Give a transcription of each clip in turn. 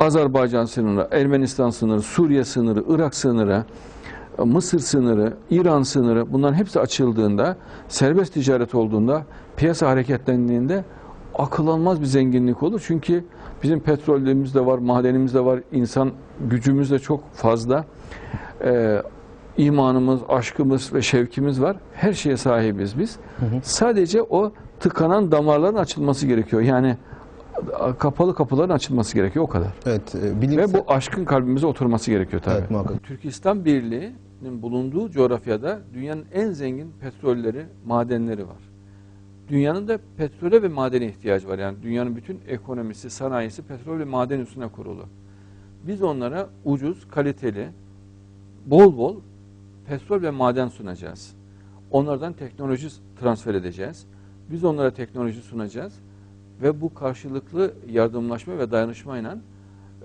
Azerbaycan sınırı, Ermenistan sınırı, Suriye sınırı, Irak sınırı, Mısır sınırı, İran sınırı bunların hepsi açıldığında, serbest ticaret olduğunda, piyasa hareketlendiğinde akıl almaz bir zenginlik olur. Çünkü bizim petrollerimiz de var, madenimiz de var, insan gücümüz de çok fazla. Ee, imanımız, aşkımız ve şevkimiz var. Her şeye sahibiz biz. Sadece o tıkanan damarların açılması gerekiyor. Yani kapalı kapıların açılması gerekiyor o kadar. Evet, e, bilimsel... Ve bu aşkın kalbimize oturması gerekiyor tabii. Evet, muhakkak. Türkistan Birliği'nin bulunduğu coğrafyada dünyanın en zengin petrolleri, madenleri var. Dünyanın da petrole ve madene ihtiyacı var. Yani dünyanın bütün ekonomisi, sanayisi petrol ve maden üstüne kurulu. Biz onlara ucuz, kaliteli, bol bol petrol ve maden sunacağız. Onlardan teknoloji transfer edeceğiz. Biz onlara teknoloji sunacağız ve bu karşılıklı yardımlaşma ve dayanışmayla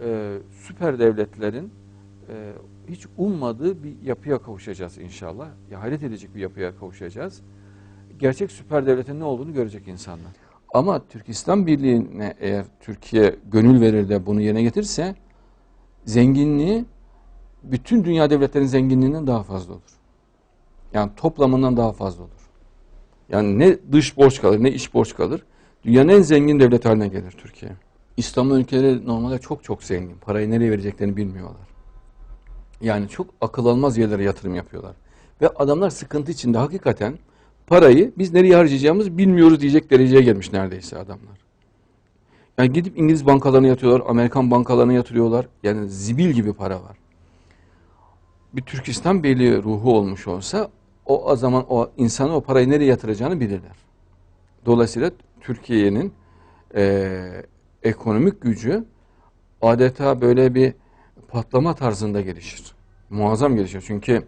e, süper devletlerin e, hiç ummadığı bir yapıya kavuşacağız inşallah. Ya, hayret edecek bir yapıya kavuşacağız. Gerçek süper devletin ne olduğunu görecek insanlar. Ama Türkistan Birliği'ne eğer Türkiye gönül verir de bunu yerine getirirse zenginliği bütün dünya devletlerinin zenginliğinden daha fazla olur. Yani toplamından daha fazla olur. Yani ne dış borç kalır ne iç borç kalır. Dünyanın en zengin devlet haline gelir Türkiye. İslam ülkeleri normalde çok çok zengin. Parayı nereye vereceklerini bilmiyorlar. Yani çok akıl almaz yerlere yatırım yapıyorlar. Ve adamlar sıkıntı içinde hakikaten parayı biz nereye harcayacağımızı bilmiyoruz diyecek dereceye gelmiş neredeyse adamlar. Yani gidip İngiliz bankalarına yatıyorlar, Amerikan bankalarına yatırıyorlar. Yani zibil gibi para var. Bir Türkistan Birliği ruhu olmuş olsa o zaman o insanı o parayı nereye yatıracağını bilirler. Dolayısıyla Türkiye'nin e, ekonomik gücü adeta böyle bir patlama tarzında gelişir. Muazzam gelişir. Çünkü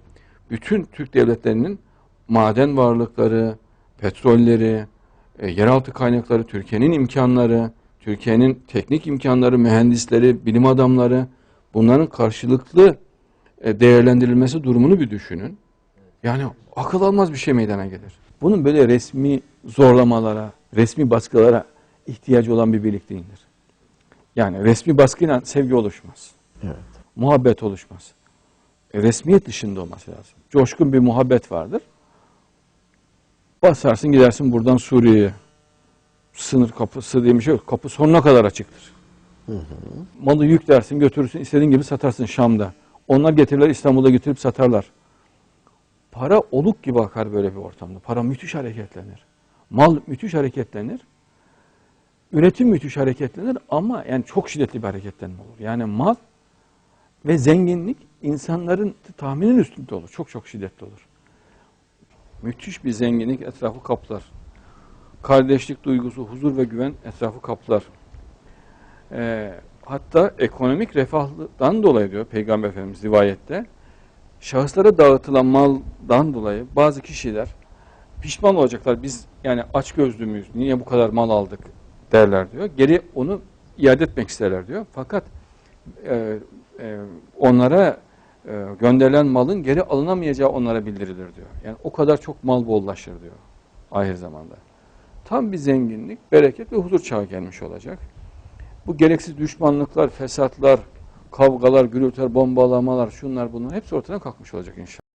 bütün Türk devletlerinin maden varlıkları, petrolleri, e, yeraltı kaynakları, Türkiye'nin imkanları, Türkiye'nin teknik imkanları, mühendisleri, bilim adamları bunların karşılıklı e, değerlendirilmesi durumunu bir düşünün. Yani akıl almaz bir şey meydana gelir. Bunun böyle resmi zorlamalara, resmi baskılara ihtiyacı olan bir birlik değildir. Yani resmi baskıyla sevgi oluşmaz. Evet. Muhabbet oluşmaz. E, resmiyet dışında olması lazım. Coşkun bir muhabbet vardır. Basarsın gidersin buradan Suriye'ye. Sınır kapısı diye bir şey yok. Kapı sonuna kadar açıktır. Malı yüklersin götürürsün istediğin gibi satarsın Şam'da. Onlar getirirler İstanbul'a götürüp satarlar. Para oluk gibi akar böyle bir ortamda. Para müthiş hareketlenir. Mal müthiş hareketlenir. Üretim müthiş hareketlenir ama yani çok şiddetli bir hareketlenme olur. Yani mal ve zenginlik insanların tahminin üstünde olur. Çok çok şiddetli olur. Müthiş bir zenginlik etrafı kaplar. Kardeşlik duygusu, huzur ve güven etrafı kaplar. Ee, hatta ekonomik refahdan dolayı diyor Peygamber Efendimiz rivayette şahıslara dağıtılan maldan dolayı bazı kişiler pişman olacaklar. Biz yani aç gözlü müyüz? Niye bu kadar mal aldık derler diyor. Geri onu iade etmek isterler diyor. Fakat e, e, onlara e, gönderilen malın geri alınamayacağı onlara bildirilir diyor. Yani o kadar çok mal bollaşır diyor ahir zamanda. Tam bir zenginlik, bereket ve huzur çağı gelmiş olacak. Bu gereksiz düşmanlıklar, fesatlar, kavgalar, gürültüler, bombalamalar, şunlar bunlar hepsi ortadan kalkmış olacak inşallah.